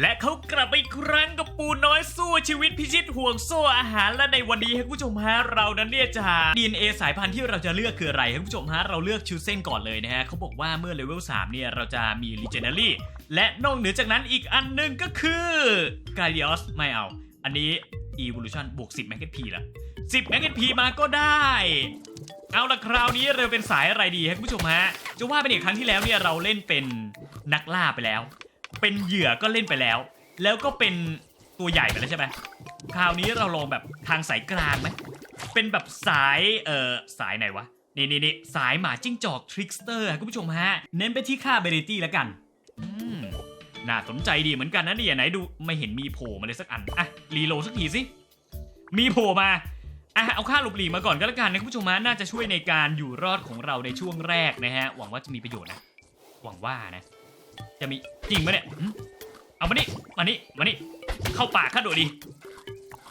และเขากลับมาอีกครั้งกับปูน้อยสู้ชีวิตพิชิตห่วงโซ่อาหารและในวันนี้ให้ผู้ชมฮะเรานั้นเนี่ยจะ DNA สายพันธุ์ที่เราจะเลือกคืออะไรให้ผู้ชมฮะเราเลือกชูเส้นก่อนเลยนะฮะเขาบอกว่าเมื่อเลเวล3เนี่ยเราจะมี Legendary และนอกเหนือจากนั้นอีกอันหนึ่งก็คือ g a l i o s ไม่เอา อันนี้ Evolution บวก 10 m a g p ละ10 m a g p มาก็ได้ เอาละคราวนี้เราเป็นสายอะไรดีครับผู้ชมฮะจะว่าเป็นอีกครั้งที่แล้วเนี่ยเราเล่นเป็นนักล่าไปแล้ว เป็นเหยื่อก็เล่นไปแล้ว แล้วก็เป็นตัวใหญ่ไปแล้วใช่ไหมคราวนี้เราลองแบบทางสายกลางไหมเป็นแบบสายเอ่อสายไหนวะนี่นี่นี่สายหมาจิ้งจอกทริกสเตอร์คุณผู้ชมฮะ เน้นไปที่ค่าเบเ i ตี้แล้วกันอืมน่าสนใจดีเหมือนกันนะเนี่ยไหนดูไม่เห็นมีโผล่มาเลยสักอันอะรีโหลสักทีสิมีโผล่มาอะเอาค่าหลบหลีมาก่อนก็แล้วกันนะคุณผู้ชมฮะน่าจะช่วยในการอยู่รอดของเราในช่วงแรกนะฮะหวังว่าจะมีประโยชน์นะหวังว่านะ จะมีจริงไหมเนี่ยหึเอามานี่มานี่มานี่เข้าป่าข้าโดดดิ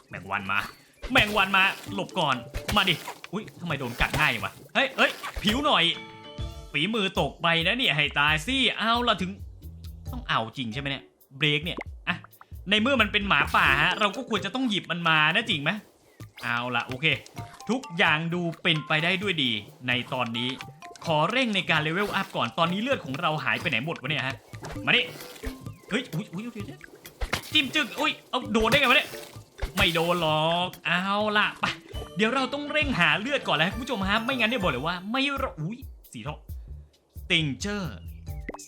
แมงวันมา แมงวันมาหลบก่อนมาดิอุ้ยทำไมโดนกัดง่ายวะเฮ้ยเฮ้ยผิวหน่อยฝีมือตกไปนะเนี่ยให้ตายสิเอาละถึง ต้องเอาจริงใช่ไหมเนี่ยเบรกเนี่ยอะในเมื่อมันเป็นหมาป่าฮะเราก็ควรจะต้องหยิบมันมานะจริงไหมเอาละโอเค ทุกอย่างดูเป็นไปได้ด้วยดีในตอนนี้ ขอเร่งในการเลเวลอัพก่อนตอนนี้เลือดของเราหายไปไหนหมดวะเนี่ยฮะ มานี่เฮ้ยอุ้ยอุ้ยเดี๋ยวจิ้มจึกอุ้ยเอาโดนได้ไงวะเนี่ยไม่โดนหรอกเอาละไปเดี๋ยวเราต้องเร่งหาเลือดก่อนแล้วคุณผู้ชมฮะไม่งั้นเนี่ยบอกเลยว่า ไม่รออุ้ยสีทองติงเจอร์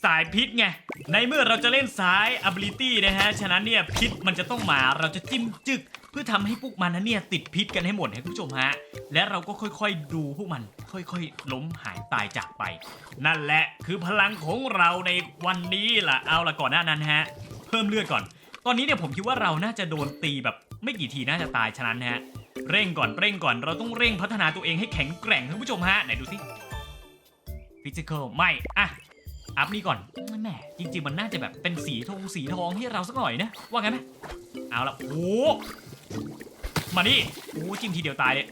สายพิษไง ในเมื่อเราจะเล่นสาย ability นะฮะ ฉะนั้นเนี่ยพิษมันจะต้องมา เราจะจิ้มจึก พื่อทำให้พวกมันนั้นเนี่ยติดพิษกันให้หมดให้คุณผู้ชมฮะ และเราก็ค่อยๆดูพวกมันค่อยๆล้มหายตายจากไป นั่นแหละคือพลังของเราในวันนี้ล่ะเอาละก่อนหน้านั้นฮะ เพิ่มเลือดก่อน ตอนนี้เนี่ยผมคิดว่าเราน่าจะโดนตีแบบไม่กี่ทีน่าจะตายฉะนั้นฮะเร่งก่อนเร่งก่อนเราต้องเร่งพัฒนาตัวเองให้แข็งแกร่งท่านผู้ชมฮะไหนดูสิ physical ไม่อะอัพนี่ก่อนแหม่จริงๆมันน่าจะแบบเป็นสีทองสีทองให้เราสักหน่อยนะว่างั้นไหมเอาละโอ้ มานี่โอ้จิ้มทีเดียวตายเลย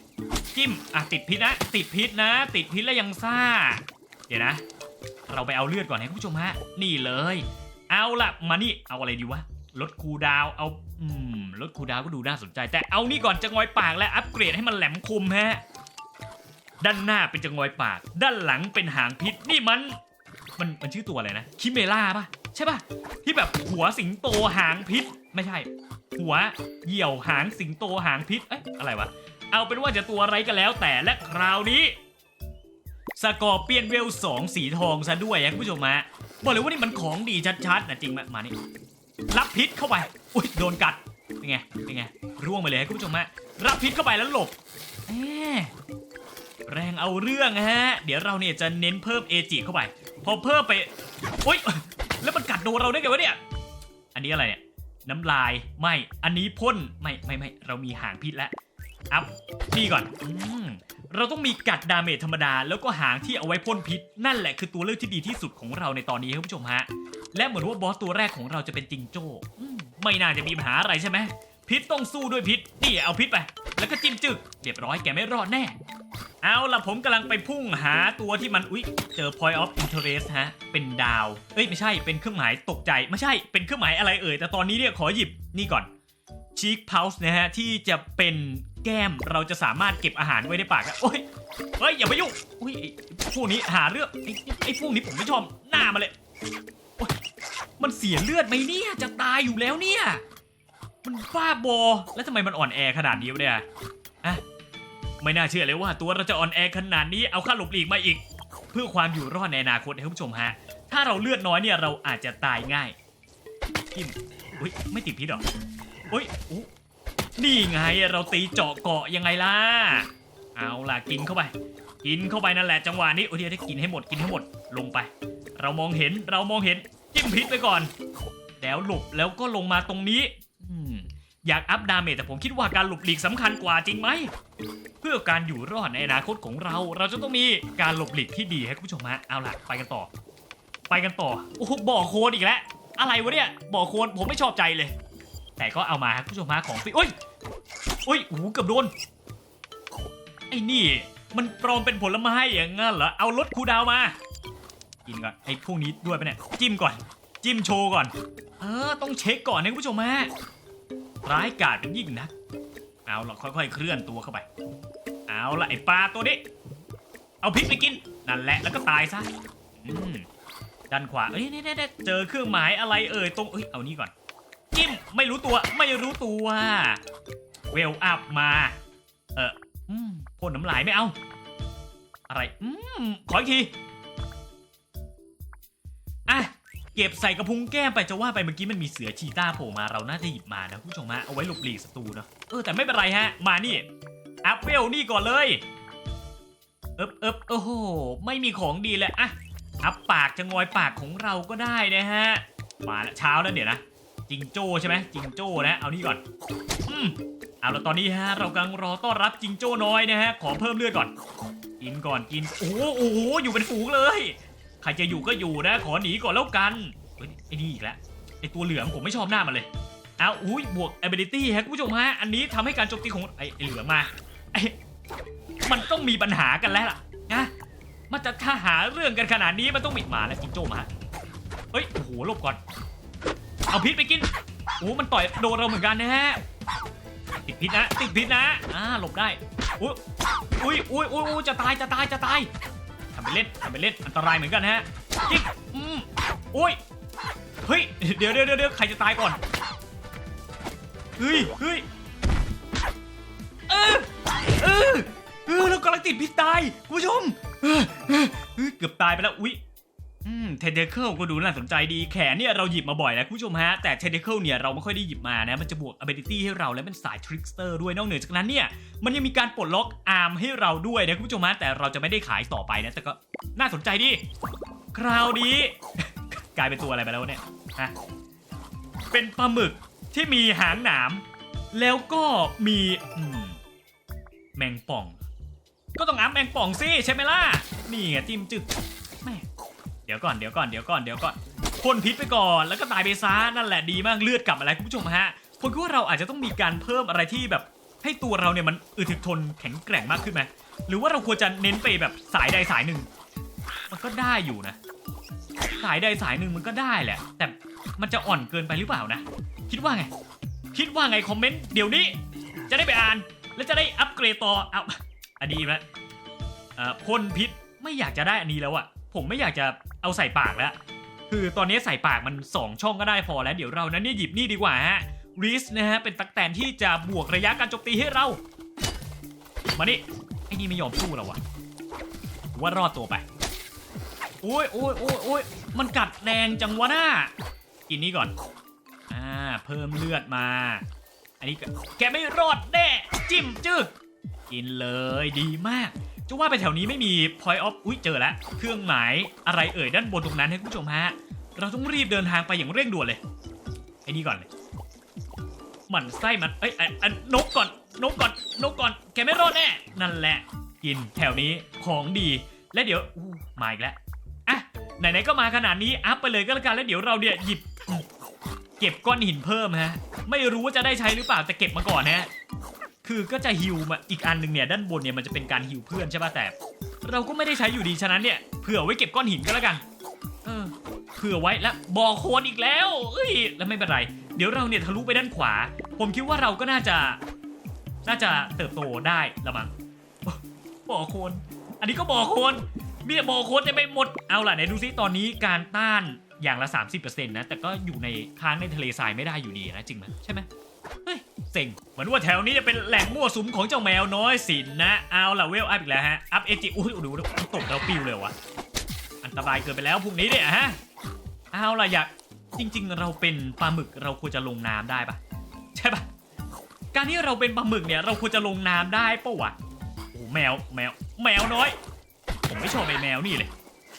จิ้ม อะ ติดพิษนะ ติดพิษนะ ติดพิษแล้วยังซ่า เดี๋ยวนะ เราไปเอาเลือดก่อนนะคุณผู้ชมฮะ นี่เลย เอาละมานี่ เอาอะไรดีวะ ลดคูดาว เอา อืม ลดคูดาวก็ดูน่าสนใจ แต่เอานี่ก่อนจะงอยปากและอัปเกรดให้มันแหลมคมฮะ ด้านหน้าเป็นจะงอยปาก ด้านหลังเป็นหางพิษ นี่มัน มัน มันชื่อตัวอะไรนะ คิเมล่าปะใช่ปะที่แบบหัวสิงโตหางพิษ ไม่ใช่ หัว เหี่ยวหางสิงโตหางพิษ เอ๊ะอะไรวะ เอาเป็นว่าจะตัวอะไรก็แล้วแต่และคราวนี้สกอร์เปียนเวลสองสีทองซะด้วยนะคุณผู้ชมฮะบอกเลยว่านี่มันของดีชัดๆนะจริงไหมมานี่รับพิษเข้าไป อุ้ยโดนกัดเป็นไงเป็นไงร่วงไปเลยครับคุณผู้ชมฮะรับพิษเข้าไปแล้วหลบแหมแรงเอาเรื่องฮะ เดี๋ยวเราเนี่ยจะเน้นเพิ่มเอจิเข้าไป พอเพิ่มไปโอ๊ยแล้วมันกัดโดนเราได้ไงวะเนี่ย อันนี้อะไรเนี่ย น้ำลาย ไม่ อันนี้พ่น ไม่ไม่ไม่ เรามีหางพิษแล้ว อัพ นี่ก่อนอืมเราต้องมีกัดดาเมจธรรมดา แล้วก็หางที่เอาไว้พ่นพิษ นั่นแหละคือตัวเลือกที่ดีที่สุดของเราในตอนนี้ครับคุณผู้ชมฮะ และเหมือนว่าบอสตัวแรกของเราจะเป็นจิงโจ้ไม่น่าจะมีปัญหาอะไรใช่ไหม พิษต้องสู้ด้วยพิษ นี่เอาพิษไป แล้วก็จิ้มจึกเรียบร้อยแกไม่รอดแน่ เอาล่ะผมกำลังไปพุ่งหาตัวที่มันอุ๊ยเจอ point of interest ฮะ เป็นดาว เอ้ย ไม่ใช่เป็นเครื่องหมายตกใจ ไม่ใช่เป็นเครื่องหมายอะไรเอ่ย แต่ตอนนี้เนี่ยขอหยิบนี่ก่อน cheek pulse นะฮะ ที่จะเป็นแก้มเราจะสามารถเก็บอาหารไว้ในปากอะโอ้ยเฮ้ย อย่าไปยุ่งอุ้ยไอพวกนี้หาเรื่องไอ้ไอ้พวกนี้ผมไม่ชอบหน้ามาเลยโอ๊ยมันเสียเลือดไหมเนี่ยจะตายอยู่แล้วเนี่ย มันบ้าบอแล้วทำไมมันอ่อนแอขนาดนี้วะเนี่ย ไม่น่าเชื่อเลยว่าตัวเราจะอ่อนแอขนาดนี้เอาค่าหลบหลีกมาอีก เพื่อความอยู่รอดในอนาคตนะคุณผู้ชมฮะ ถ้าเราเลือดน้อยเนี่ยเราอาจจะตายง่ายจิ้มอุ้ยไม่ติดพิษหรออุ้ยอู้นี่ไงเราตีเจาะเกาะยังไงล่ะ เอาล่ะกินเข้าไป กินเข้าไปนั่นแหละจังหวะนี้โอ้ยเดี๋ยวได้กินให้หมดกินให้หมดลงไป เรามองเห็นเรามองเห็นจิ้มพิษไปก่อน แล้วหลบแล้วก็ลงมาตรงนี้ อืม อยากอัพดาเมจแต่ผมคิดว่าการหลบหลีกสำคัญกว่าจริงไหม เพื่อการอยู่รอดในอนาคตของเรา เราจะต้องมีการหลบหลีกที่ดีให้คุณผู้ชมฮะเอาล่ะไปกันต่อ ไปกันต่อโอ้โหบ่อโคลนอีกแล้วอะไรวะเนี่ยบ่อโคลนผมไม่ชอบใจเลย แต่ก็เอามาครับคุณผู้ชมฮะของฟรีอุ้ยอุ้ยโอ้โหเกือบโดนไอ้นี่ มันปลอมเป็นผลไม้อย่างงั้นเหรอเอารถคูดาวมา กินก่อนไอ้พวกนี้ด้วยไปเนี่ยจิ้มก่อน จิ้มโชว์ก่อนเออต้องเช็คก่อนนะคุณผู้ชมฮะ ร้ายกาจเป็นยิ่งนัก เอาละค่อยๆ เคลื่อนตัวเข้าไป เอาละไอปลาตัวนี้ เอาพริกไปกิน นั่นแหละแล้วก็ตายซะอืมด้านขวาเอ้ยเนี่ยเจอเครื่องหมายอะไรเอ่ยตรงเอ้ยเอานี่ก่อนจิ้มไม่รู้ตัวไม่รู้ตัวเวลอัพมา เอออืมพ่นน้ำลายไม่เอา อะไร อืมขออีกที อะ เก็บใส่กระพุ้งแก้มไปจะว่าไปเมื่อกี้มันมีเสือชีต้าโผล่มาเราน่าจะหยิบมานะคุณผู้ชมฮะเอาไว้หลบหลีกศัตรูเนอะเออแต่ไม่เป็นไรฮะ มานี่อัพเวลนี่ก่อนเลยเอิบเอิบโอ้โหไม่มีของดีเลยอะอัพปากจะงอยปากของเราก็ได้นะฮะมาและเช้าแล้วเดี๋ยวนะจิงโจ้ใช่ไหมจิงโจ้นะเอานี่ก่อนอืมเอาละตอนนี้ฮะเรากำลังรอต้อนรับจิงโจ้น้อยนะฮะขอเพิ่มเลือดก่อนกินก่อนกินโอ้โหอยู่เป็นฝูงเลย ใครจะอยู่ก็อยู่นะ ขอหนีก่อนแล้วกันเฮ้ยไอ้นี่อีกแล้วไอ้ตัวเหลืองผมไม่ชอบหน้ามันเลยเอาอุ้ยบวก ability ฮะคุณผู้ชมฮะอันนี้ทำให้การโจมตีของไอ้ไอเหลืองมาไอ้มันต้องมีปัญหากันแล้วล่ะนะมันจะถ้าหาเรื่องกันขนาดนี้มันต้องมีมาแล้วจิงโจ้มาเฮ้ยโอ้โหหลบก่อน เอาพิษไปกินโอ้มันต่อยโดนเราเหมือนกันนะฮะติดพิษนะติดพิษนะอ่าหลบได้อุ้ยอุ้ยอุ้ยอุ้ยจะตายจะตายจะตายำไปเล่นทำไปเล่นอันตรายเหมือนกันนะฮะยิงอืมโอ้ยเฮ้ยเดี๋ยวเดี๋ยวเดี๋ยวใครจะตายก่อนเฮ้ยเฮ้ยเออเออเออเรากำลังติดพิษตายคุณผู้ชมเออเออเออเกือบตายไปแล้วอุ้ย อืมเทเดเคิลก็ดูน่าสนใจดีแขนเนี่ยเราหยิบมาบ่อยแล้วคุณผู้ชมฮะ แต่เทเดเคิลเนี่ยเราไม่ค่อยได้หยิบมานะ มันจะบวก ability ให้เราและเป็นสายทริกสเตอร์ด้วยนอกเหนือจากนั้นเนี่ยมันยังมีการปลดล็อกอาร์มให้เราด้วยนะคุณผู้ชมฮะแต่เราจะไม่ได้ขายต่อไปนะ แต่ก็น่าสนใจดี คราวนี้ กลายเป็นตัวอะไรไปแล้วเนี่ยฮะเป็นปลาหมึกที่มีหางหนาม แล้วก็มีอืมแมงป่อง ก็ต้องอัพแมงป่องสิใช่ไหมล่ะนี่ไงจิ้มจึก ดี๋ยวก่อนเดี๋ยวก่อนเดี๋ยวก่อนเดี๋ยวก่อนพ่นพิษไปก่อนแล้วก็ตายไปซะนั่นแหละดีมากเลือดกลับมาแล้วคุณผู้ชมฮะผมคิดว่าเราอาจจะต้องมีการเพิ่มอะไรที่แบบให้ตัวเราเนี่ยมันอึดถึกทนแข็งแกร่งมากขึ้นไหมหรือว่าเราควรจะเน้นไปแบบสายใดสายหนึ่ง มันก็ได้อยู่นะ สายใดสายหนึ่งมันก็ได้แหละ แต่มันจะอ่อนเกินไปหรือเปล่านะ คิดว่าไง คิดว่าไงคอมเมนต์เดี๋ยวนี้ จะได้ไปอ่าน แล้วจะได้อัปเกรดต่อเอาอันนี้แล้วพ่นพิษไม่อยากจะได้อันนี้แล้วอะ ผมไม่อยากจะเอาใส่ปากแล้ว คือตอนนี้ใส่ปากมัน 2 ช่องก็ได้พอแล้ว เดี๋ยวเรานั้นเนี่ยหยิบนี่ดีกว่าฮะริสนะฮะเป็นตักแตนที่จะบวกระยะการโจมตีให้เรา มานี่ไอ้นี่ไม่ยอมสู้เราวะว่ารอดตัวไปโอ้ยโอ้ยโอ้ยโอ้ยมันกัดแรงจังวะน้ากินนี่ก่อน อ่า เพิ่มเลือดมา อันนี้แกไม่รอดแน่ จิ้มจึกกินเลยดีมาก จะว่าไปแถวนี้ไม่มี point of อุ้ยเจอแล้ว เครื่องหมายอะไรเอ่ยด้านบนตรงนั้นให้คุณผู้ชมฮะ เราต้องรีบเดินทางไปอย่างเร่งด่วนเลย ไอ้นี่ก่อนเลยหมันไส้มัน เอ้ยอันอันกก่อน นกก่อน นกก่อน แกไม่รอดแน่ นั่นแหละ กินแถวนี้ของดี และเดี๋ยวมาอีกแล้วอะไหนๆก็มาขนาดนี้ อัพไปเลยก็แล้วกัน แล้วเดี๋ยวเราเนี่ยหยิบ เก็บก้อนหินเพิ่มฮะ ไม่รู้ว่าจะได้ใช้หรือเปล่าแต่เก็บมาก่อนนะฮะ คือก็จะฮิวมาอีกอันหนึ่งเนี่ยด้านบนเนี่ยมันจะเป็นการฮิวเพื่อนใช่ป่ะแต่ เราก็ไม่ได้ใช้อยู่ดีฉะนั้นเนี่ยเผื่อไว้เก็บก้อนหินก็แล้วกันเออเผื่อไว้แล้วบอโคนอีกแล้วเอ้ยแล้วไม่เป็นไร เดี๋ยวเราเนี่ยทะลุไปด้านขวา ผมคิดว่าเราก็น่าจะ น่าจะเติบโตได้ละมั้งบอโคน อันนี้ก็บอโคนมีแต่บอโคนเต็มไปหมดเอาล่ะไหนดูซิตอนนี้การต้านอย่างละ 30%นะแต่ก็อยู่ในค้างในทะเลทรายไม่ได้อยู่ดีนะจริงไหมใช่ไหม เฮ้ยเซ็งเหมือนว่าแถวนี้จะเป็นแหล่งมั่วสุมของเจ้าแมวน้อยสินนะ เอาละเวลอัพอีกแล้วฮะ อัพเอจิอุ้ยดูดูตกเราปิวเลยวะอันตรายเกินไปแล้วพรุ่งนี้เนี่ยฮะ เอาละอยากจริง ๆ เราเป็นปลาหมึกเราควรจะลงน้ำได้ปะใช่ปะการที่เราเป็นปลาหมึกเนี่ยเราควรจะลงน้ำได้ปะวะโอ้แมวแมว แมวน้อย ผมไม่ชอบไอ้แมวนี่เลย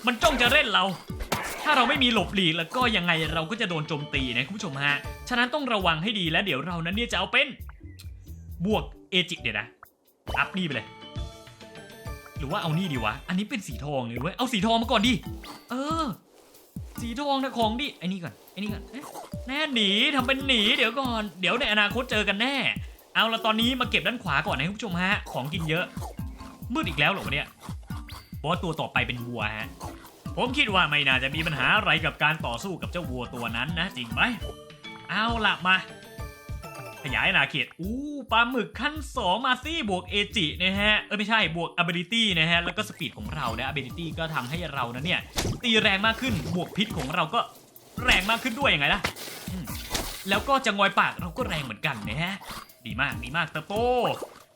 มันจ้องจะเล่นเรา ถ้าเราไม่มีหลบหลีกแล้วก็ยังไงเราก็จะโดนโจมตีนะคุณผู้ชมฮะ ฉะนั้นต้องระวังให้ดีและเดี๋ยวเรานั้นเนี่ยจะเอาเป็น บวกเอจิเดี๋ยวนะ อัพนี่ไปเลย หรือว่าเอานี่ดีวะ อันนี้เป็นสีทองเลยเว้ย เอาสีทองมาก่อนดิ เออ สีทองนะของดิ ไอ้นี่ก่อน ไอ้นี่ก่อน แน่หนีทำเป็นหนีเดี๋ยวก่อน เดี๋ยวในอนาคตเจอกันแน่ เอาละตอนนี้มาเก็บด้านขวาก่อนนะคุณผู้ชมฮะ ของกินเยอะ มืดอีกแล้วเหรอเนี่ยบอสตัวต่อไปเป็นวัวฮะ ผมคิดว่าไม่น่าจะมีปัญหาอะไรกับการต่อสู้กับเจ้าวัวตัวนั้นนะ จริงไหม เอาละมา ขยายอาเขตอู้ปลาหมึกขั้น 2 มาซี่บวกเอจินะฮะ เออไม่ใช่บวก ability นะฮะ แล้วก็สปีดของเรานะ ability ก็ทำให้เรานะเนี่ย ตีแรงมากขึ้นบวกพิษของเราก็แรงมากขึ้นด้วยยังไงล่ะแล้วก็จะงอยปากเราก็แรงเหมือนกันนะฮะ ดีมากดีมากเติบโต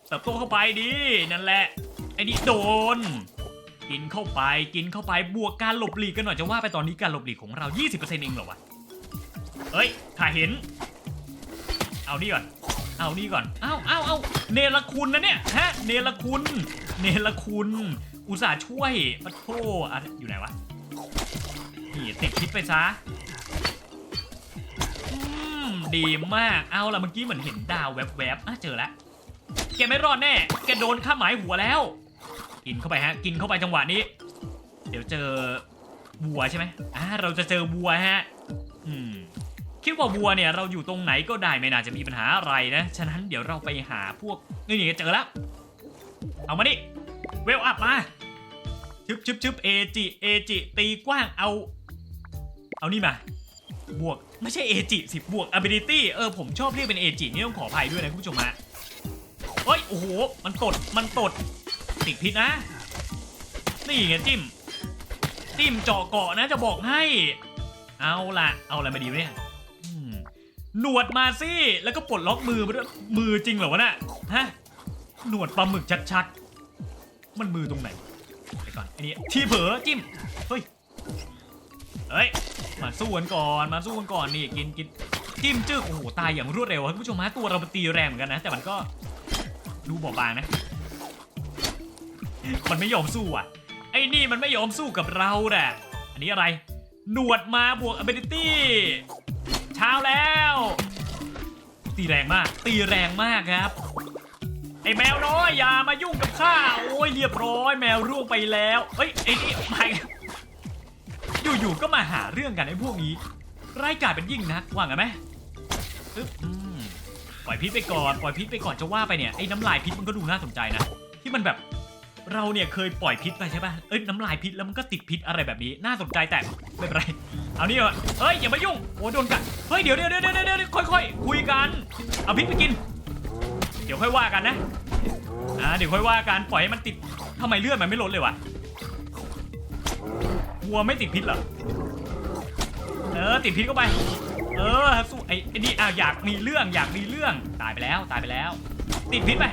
เติบโตเข้าไปดีนั่นแหละไอ้นี่โดน กินเข้าไปกินเข้าไปบวกการหลบหลีกกันหน่อยจะว่าไปตอนนี้การหลบหลีกของเรา 20%เองเหรอวะ เอ้ยถ้าเห็น เอานี่ก่อน เอานี่ก่อน เอาเอาเอาเนรคุณนะเนี่ยฮะ เนรคุณ เนรคุณ อุตส่าห์ช่วยปะโทอะอยู่ไหนวะ นี่ติดพิษไปซะอืมดีมาก เอาละเมื่อกี้เหมือนเห็นดาวแวบๆอะเจอแล้ว แกไม่รอดแน่ แกโดนข้าหมายหัวแล้ว กินเข้าไปฮะ กินเข้าไปจังหวะนี้ เดี๋ยวเจอวัวใช่ไหมอ่าเราจะเจอวัวฮะ คิดว่าวัวเนี่ยเราอยู่ตรงไหนก็ได้ไม่น่าจะมีปัญหาอะไรนะ ฉะนั้นเดี๋ยวเราไปหาพวกนี่นี่เจอแล้ว เอามานี่เวลอัพมาชึบชึบชึบเอจิเอจิ ตีกว้างเอา เอานี่มา บวกไม่ใช่เอจิสิบวก ability เออผมชอบเรียกเป็นเอจินี่ต้องขออภัยด้วยนะคุณผู้ชมฮะเฮ้ยโอ้โห มันตดมันตดติดพิษนะ นี่ไงจิ้มจิ้มเจาะเกาะนะจะบอกให้ เอาละเอาอะไรมาดีเนี่ยอืมหนวดมาสิแล้วก็ปลดล็อกมือมาด้วยมือจริงเหรอวะน่ะฮะหนวดปลาหมึกชัดๆ มันมือตรงไหนไปก่อนอันนี้ที่เผลอจิ้มเฮ้ยเฮ้ยมาสู้กันก่อนมาสู้กันก่อนนี่กินกินจิ้มจึ๊กโอ้โหตายอย่างรวดเร็วครับคุณผู้ชมฮะตัวเรามันตีแรงเหมือนกันนะ แต่มันก็ดูบอบบางนะ มันไม่ยอมสู้อะไอ้นี่มันไม่ยอมสู้กับเราแหละอันนี้อะไร หนวดมาบวก ability เช้าแล้ว ตีแรงมาก ตีแรงมากครับ ไอแมวน้อยอย่ามายุ่งกับข้า โอ้ยเรียบร้อยแมวร่วงไปแล้ว เฮ้ยไอ้นี่มาอยู่ๆก็มาหาเรื่องกันไอ้พวกนี้ไร้ายกาจเป็นยิ่งนักว่าไงนไหมอึ๊บอืมปล่อยพิษไปก่อน ปล่อยพิษไปก่อนจะว่าไปเนี่ยไอ้น้ำลายพิษมันก็ดูน่าสนใจนะ ที่มันแบบ เราเนี่ยเคยปล่อยพิษไปใช่ป่ะ เอ้ยน้ำลายพิษแล้วมันก็ติดพิษอะไรแบบนี้ น่าสนใจแต่ไม่เป็นไร เอานี่ก่อนเฮ้ยอย่ามายุ่ง โอ้โดนกัด เฮ้ยเดี๋ยวเดี๋ยวเดี๋ยวเดี๋ยวเดี๋ยวค่อยคุยกัน เอาพิษไปกิน เดี๋ยวค่อยว่ากันนะ อ่าเดี๋ยวค่อยว่ากันปล่อยให้มันติดทำไมเลือดมันไม่ลดเลยวะวัวไม่ติดพิษเหรอ เออติดพิษเข้าไป เออสู้ไอ้ไอ้นี่อะอยากมีเรื่องอยากมีเรื่อง ตายไปแล้วตายไปแล้ว ติดพิษไป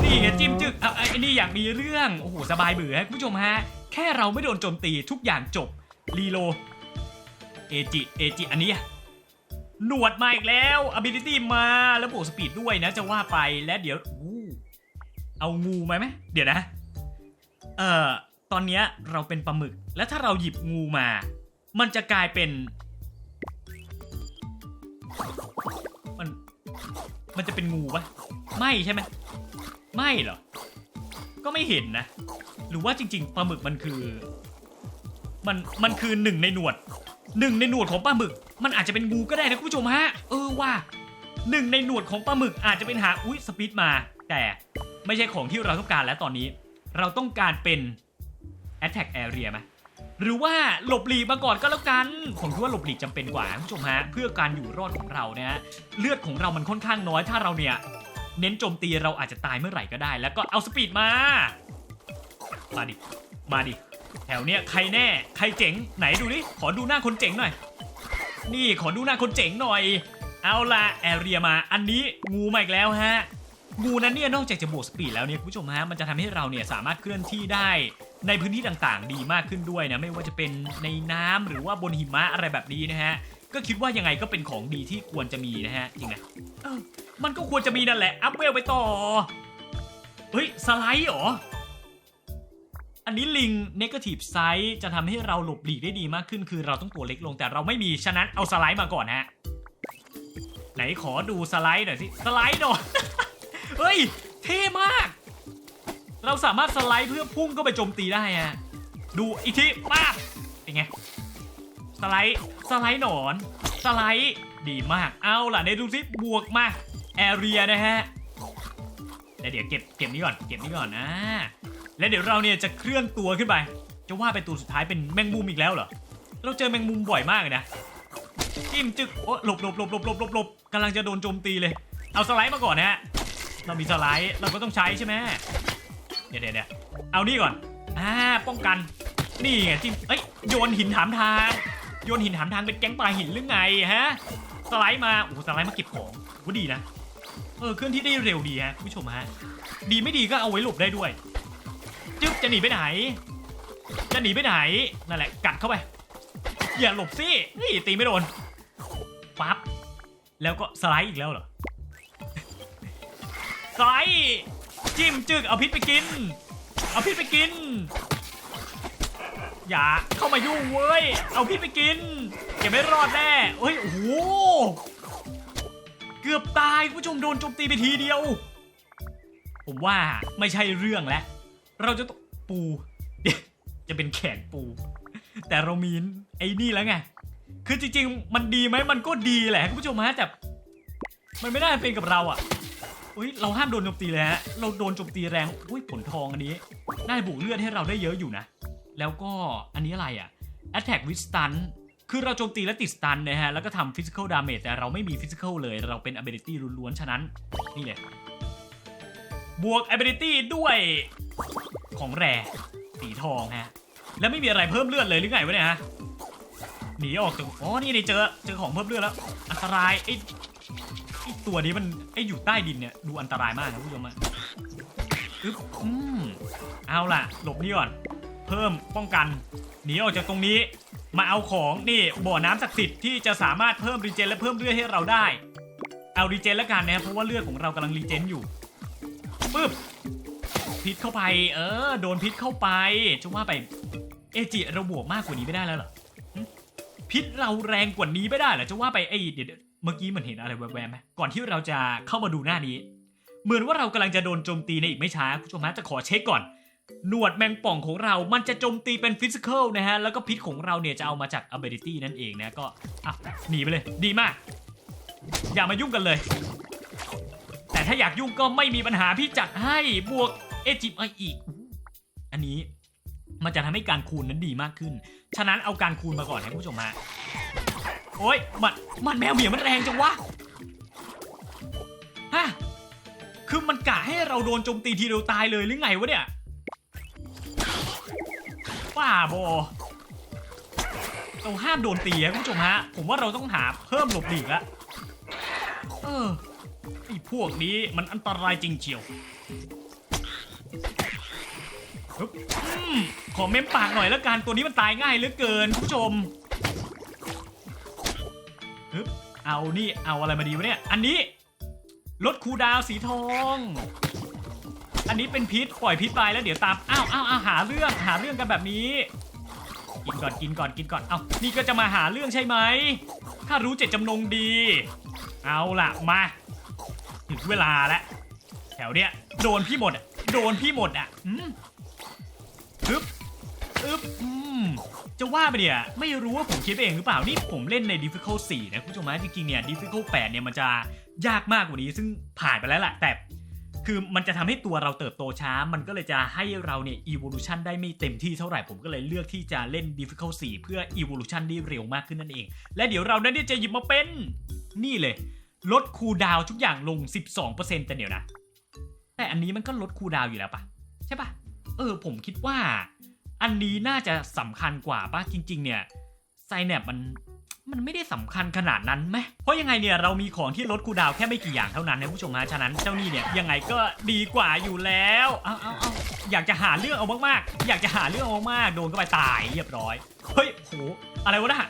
นี่ไงจิ้มจึกอาไอ้นี่อยากมีเรื่อง โอ้โห สบายเบื่อคุณผู้ชมฮะ แค่เราไม่โดนโจมตีทุกอย่างจบ รีโล เอจิ เอจิ อันนี้หนวดมาอีกแล้ว ability มาแล้วบวกสปีดด้วยนะจะว่าไปและเดี๋ยวอู้เอางูมาไหมเดี๋ยวนะ เอ่อ ตอนเนี้ยเราเป็นปลาหมึก แล้วถ้าเราหยิบงูมา มันจะกลายเป็น มัน มันจะเป็นงูปะไม่ใช่ไหม ไม่เหรอ ก็ไม่เห็นนะ หรือว่าจริง ๆปลาหมึกมันคือ มันมันคือหนึ่งในหนวดหนึ่งในหนวดของปลาหมึก มันอาจจะเป็นงูก็ได้นะคุณผู้ชมฮะ เออว่าหนึ่งในหนวดของปลาหมึกอาจจะเป็นหาอุ้ยสปีดมา แต่ไม่ใช่ของที่เราต้องการแล้วตอนนี้ เราต้องการเป็น attack area ไหมหรือว่าหลบหลีกมาก่อนก็แล้วกัน ผมคิดว่าหลบหลีกจำเป็นกว่าคุณผู้ชมฮะ เพื่อการอยู่รอดของเรานะฮะเลือดของเรามันค่อนข้างน้อยถ้าเราเนี่ย เน้นโจมตีเราอาจจะตายเมื่อไหร่ก็ได้ แล้วก็เอาสปีดมา มาดิ มาดิ แถวเนี้ยใครแน่ ใครเจ๋ง ไหนดูดิ ขอดูหน้าคนเจ๋งหน่อย นี่ขอดูหน้าคนเจ๋งหน่อย เอาละแอเรียมา อันนี้งูมาอีกแล้วฮะ งูนั้นเนี่ยนอกจากจะบวกสปีดแล้วเนี่ยคุณผู้ชมฮะ มันจะทำให้เราเนี่ยสามารถเคลื่อนที่ได้ในพื้นที่ต่างๆ ดีมากขึ้นด้วยนะ ไม่ว่าจะเป็นในน้ำหรือว่าบนหิมะอะไรแบบนี้นะฮะ ก็คิดว่ายังไงก็เป็นของดีที่ควรจะมีนะฮะจริงนะเออมันก็ควรจะมีนั่นแหละ อัพเวลไปต่อ เฮ้ย สไลด์เหรอ อันนี้ลิง negative size จะทำให้เราหลบหลีกได้ดีมากขึ้น คือเราต้องตัวเล็กลงแต่เราไม่มี ฉะนั้นเอาสไลด์มาก่อนฮะ ไหนขอดูสไลด์หน่อยสิ สไลด์หน่อยเฮ้ย เท่มาก เราสามารถสไลด์เพื่อพุ่งเข้าไปโจมตีได้ฮะ ดูอีกทีป้าบเป็นไง สไลด์สไลด์หนอนสไลด์ดีมากเอาล่ะในดูซิบวกมาแอเรียนะฮะแล้วเดี๋ยวเก็บเก็บนี้ก่อนเก็บนี้ก่อนนะแล้วเดี๋ยวเราเนี่ยจะเคลื่อนตัวขึ้นไป จะว่าเป็นตัวสุดท้ายเป็นแมงมุมอีกแล้วเหรอเราเจอแมงมุมบ่อยมากเลยนะจิ้มจึกโอ้หลบหลบหลบหลบหลบหลบหลบกำลังจะโดนโจมตีเลย เอาสไลด์มาก่อนนะฮะเรามีสไลด์เราก็ต้องใช้ใช่ไหมเดี๋ยวเดี๋ยวเดี๋ยวเอานี่ก่อนอ่าป้องกันนี่ไงจิ้มเอ้ยโยนหินถามทาง โยนหินถามทางเป็นแก๊งปลาหินหรือไงฮะ สไลด์มาโอ้สไลด์มาเก็บของโอ้ดีนะ เออเคลื่อนที่ได้เร็วดีฮะผู้ชมฮะ ดีไม่ดีก็เอาไว้หลบได้ด้วย จึ๊บจะหนีไปไหน จะหนีไปไหน นั่นแหละ กัดเข้าไป อย่าหลบสินี่ตีไม่โดน ปั๊บ แล้วก็สไลด์อีกแล้วเหรอ สไลด์ จิ้มจึกเอาพิษไปกิน เอาพิษไปกิน อย่าเข้ามายุ่งเว้ย เอาพิษไปกินแกไม่รอดแน่เฮ้ย โอ้โห เกือบตายคุณผู้ชมโดนโจมตีไปทีเดียว ผมว่าไม่ใช่เรื่องแล้ว เราจะต้องปูจะเป็นแขนปู แต่เรามีไอ้นี่แล้วไง คือจริงๆ มันดีไหมมันก็ดีแหละคุณผู้ชมฮะแต่ มันไม่ได้เป็นกับเราอะอุ้ยเราห้ามโดนโจมตีเลยฮะเราโดนโจมตีแรงอุ้ยผลทองอันนี้ ได้บุกเลือดให้เราได้เยอะอยู่นะ แล้วก็อันนี้อะไรอะ attack with stun คือเราโจมตีและติด stun นะฮะ แล้วก็ทำ physical damage แต่เราไม่มี physical เลย เราเป็น ability ล้วนๆ ฉะนั้น นี่เลย บวก ability ด้วยของแร่สีทองฮะ แล้วไม่มีอะไรเพิ่มเลือดเลยหรือไงวะเนี่ยฮะ หนีออกจากอ๋อนี่นี่เจอ เจอของเพิ่มเลือดแล้ว อันตรายไอ้ไอ้ตัวนี้มันไอ้อยู่ใต้ดินเนี่ย ดูอันตรายมากนะผู้ชมอะอึ๊บอืมเอาล่ะ หลบนี่ก่อน พิ่มป้องกัน หนีออกจากตรงนี้ มาเอาของนี่บ่อน้ำศักดิ์สิทธิ์ที่จะสามารถเพิ่มรีเจนและเพิ่มเลือดให้เราได้ เอารีเจนแล้วกันนะเพราะว่าเลือดของเรากำลังรีเจนอยู่ปึ๊บพิษเข้าไปเออโดนพิษเข้าไปจะว่าไปเอจิเราบวกมากกว่านี้ไม่ได้แล้วเหรอพิษเราแรงกว่านี้ไม่ได้เหรอจะว่าไปไอ้เดี๋ยวเมื่อกี้มันเห็นอะไรแวบๆไหมก่อนที่เราจะเข้ามาดูหน้านี้ เหมือนว่าเรากำลังจะโดนโจมตีในอีกไม่ช้าคุณผู้ชมฮะจะขอเช็คก่อน หนวดแมงป่องของเรา มันจะโจมตีเป็นฟิสิกอลนะฮะ แล้วก็พิษของเราเนี่ยจะเอามาจาก ability นั่นเองนะ ก็อะหนีไปเลย ดีมาก อย่ามายุ่งกันเลย แต่ถ้าอยากยุ่งก็ไม่มีปัญหาพี่จัดให้ บวกเอจิมไออีก อันนี้มันจะทำให้การคูณนั้นดีมากขึ้น ฉะนั้นเอาการคูณมาก่อนนะคุณผู้ชมฮะ โอ้ยมันมันแมวเหมียวมันแรงจังวะฮะ คือมันกะให้เราโดนโจมตีทีเดียวตายเลยหรือไงวะเนี่ย ป้าบอเราห้ามโดนตีนะคุณผู้ชมฮะ ผมว่าเราต้องหาเพิ่มหลบหลีกละเออไอ้พวกนี้มันอันตรายจริงเชียวฮึบอืมขอเม้มปากหน่อยแล้วกันตัวนี้มันตายง่ายเหลือเกินคุณผู้ชมเอานี่เอาอะไรมาดีวะเนี่ย อันนี้ลดคูดาวสีทอง อันนี้เป็นพิษปล่อยพิษไปแล้วเดี๋ยวตามอ้าวอ้าวอ้าวหาเรื่องหาเรื่องกันแบบนี้ กินก่อนกินก่อนกินก่อนเอานี่ก็จะมาหาเรื่องใช่ไหมถ้ารู้เจตจำนงดี เอาล่ะมาถึงเวลาแล้วแถวเนี้ยโดนพี่หมดอะโดนพี่หมดอะอืมอึ๊บอึ๊บอืมจะว่าไปเนี่ยไม่รู้ว่าผมคิดไปเองหรือเปล่านี่ผมเล่นใน difficult 4นะคุณผู้ชมฮะจริงๆเนี่ย difficult 8เนี่ยมันจะยากมากกว่านี้ซึ่งผ่านไปแล้วแหละแต่ คือมันจะทำให้ตัวเราเติบโตช้า มันก็เลยจะให้เราเนี่ย evolution ได้ไม่เต็มที่เท่าไหร่ ผมก็เลยเลือกที่จะเล่น difficult 4 เพื่อ evolution ได้เร็วมากขึ้นนั่นเอง และเดี๋ยวเรานั้นเนี่ยจะหยิบมาเป็น นี่เลย ลดคูดาวทุกอย่างลง 12%แต่เดี๋ยวนะ แต่อันนี้มันก็ลดคูดาวอยู่แล้วปะใช่ปะเออ ผมคิดว่า อันนี้น่าจะสำคัญกว่าปะจริง ๆ เนี่ยไซแนปมัน มันไม่ได้สำคัญขนาดนั้นไหมเพราะยังไงเนี่ยเรามีของที่ลดคูดาวแค่ไม่กี่อย่างเท่านั้นนะผู้ชมฮะฉะนั้นเจ้านี่เนี่ยยังไงก็ดีกว่าอยู่แล้วเอาเอาเอาอยากจะหาเรื่องเอามากๆ อยากจะหาเรื่องเอามากๆโดนเข้าไปตายเรียบร้อยเฮ้ยโหอะไรวะนะ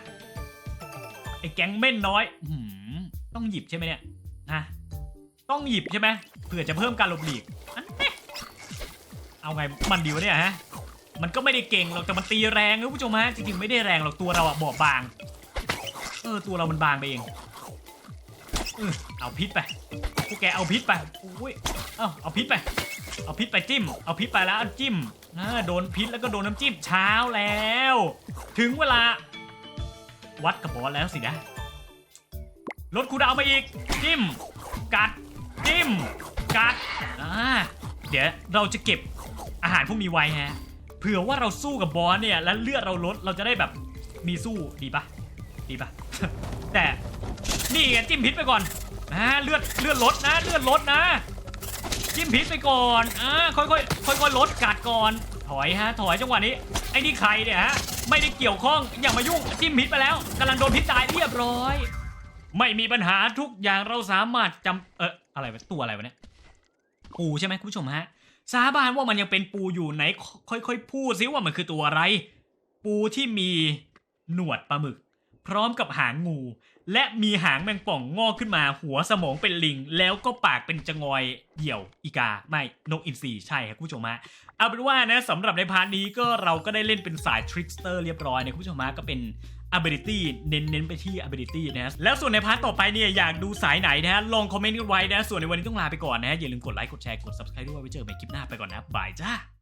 ไอ้แก๊งเม่นน้อยหืมต้องหยิบใช่ไหมเนี่ยนะต้องหยิบใช่ไหมเผื่อจะเพิ่มการหลบหลีกเนี้ยเอาไงมันดีวะเนี่ยฮะมันก็ไม่ได้เก่งหรอกแต่มันตีแรงนะผู้ชมฮะจริงๆไม่ได้แรงหรอกตัวเราอะบอบบาง เออตัวเรามันบางไปเองเอาพิษไปพวกแกเอาพิษไปอุ้ยเอาเอาพิษไป เอาพิษไปจิ้ม เอาพิษไปแล้วจิ้มนะโดนพิษแล้วก็โดนน้ำจิ้มเช้าแล้ว ถึงเวลา วัดกับบอสแล้วสินะลดคูดาวมาอีก จิ้ม กัด จิ้ม กัดอ่าเดี๋ยวเราจะเก็บอาหารพวกนี้ไว้ฮะเผื่อว่าเราสู้กับบอสเนี่ย แล้วเลือดเราลดเราจะได้แบบมีสู้ดีปะดีปะแต่นี่ไงจิ้มพิษไปก่อนอ่าเลือดเลือดลดนะเลือดลดนะ จิ้มพิษไปก่อนอ่าค่อยๆค่อยๆลดกัดก่อน ถอยฮะถอยจังหวะนี้ไอ้นี่ใครเนี่ยฮะไม่ได้เกี่ยวข้องอย่ามายุ่งจิ้มพิษไปแล้วกำลังโดนพิษตายเรียบร้อย ไม่มีปัญหาทุกอย่างเราสามารถจำเอออะไรวะตัวอะไรวะเนี่ยปูใช่ไหมคุณผู้ชมฮะสาบานว่ามันยังเป็นปูอยู่ไหนค่อยๆพูดซิว่ามันคือตัวอะไร ปูที่มีหนวดปลาหมึก พร้อมกับหางงู และมีหางแมงป่องงอกขึ้นมา หัวสมองเป็นลิง แล้วก็ปากเป็นจงอยเหี่ยวอีกา ไม่นกอินทรีใช่ครับคุณผู้ชมฮะเอาเป็นว่านะสำหรับในพาร์ทนี้ก็เราก็ได้เล่นเป็นสายทริกสเตอร์เรียบร้อยนะคุณผู้ชมฮะก็เป็น ability เน้นๆไปที่ ability นะฮะแล้วส่วนในพาร์ทต่อไปเนี่ยอยากดูสายไหนนะฮะลองคอมเมนต์กันไว้นะส่วนในวันนี้ต้องลาไปก่อนนะฮะอย่าลืมกดไลค์กดแชร์กด subscribe ด้วยไว้เจอกันใหม่คลิปหน้าไปก่อนนะบายจ้า